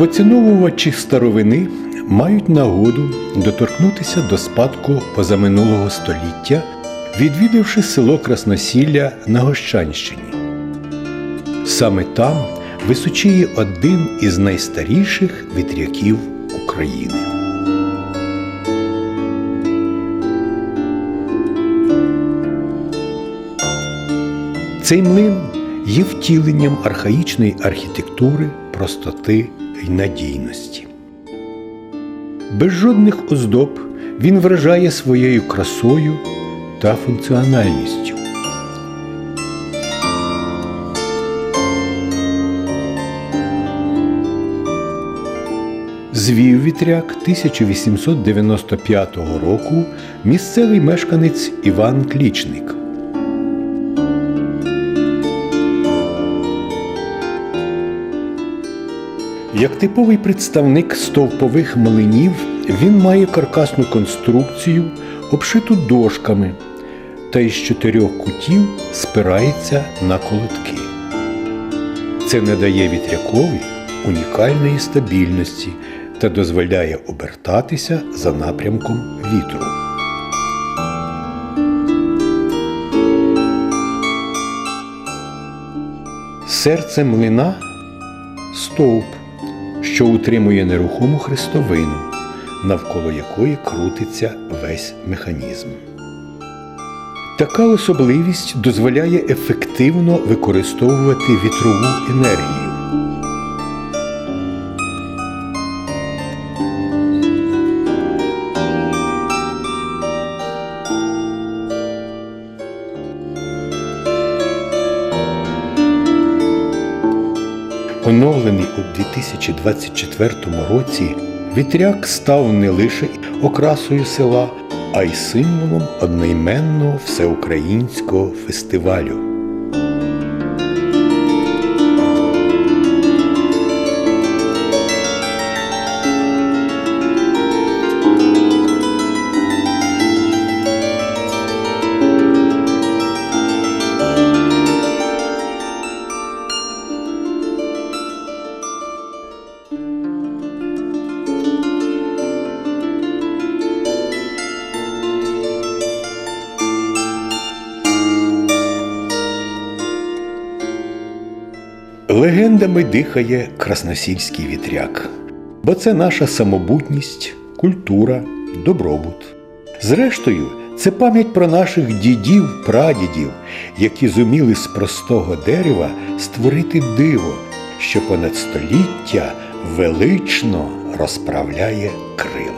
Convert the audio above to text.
Поціновувачі старовини мають нагоду доторкнутися до спадку позаминулого століття, відвідавши село Красносілля на Гощанщині. Саме там височіє один із найстаріших вітряків України. Цей млин є втіленням архаїчної архітектури, простоти й надійності. Без жодних оздоб він вражає своєю красою та функціональністю. Звів вітряк 1895 року місцевий мешканець Іван Клічник. Як типовий представник стовпових млинів, він має каркасну конструкцію, обшиту дошками, та із чотирьох кутів спирається на колодки. Це надає вітрякові унікальної стабільності та дозволяє обертатися за напрямком вітру. Серце млина стовп, що утримує нерухому хрестовину, навколо якої крутиться весь механізм. Така особливість дозволяє ефективно використовувати вітрову енергію. Оновлений у 2024 році, вітряк став не лише окрасою села, а й символом одноіменного всеукраїнського фестивалю. Легендами дихає красносільський вітряк, бо це наша самобутність, культура, добробут. Зрештою, це пам'ять про наших дідів, прадідів, які зуміли з простого дерева створити диво, що понад століття велично розправляє крила.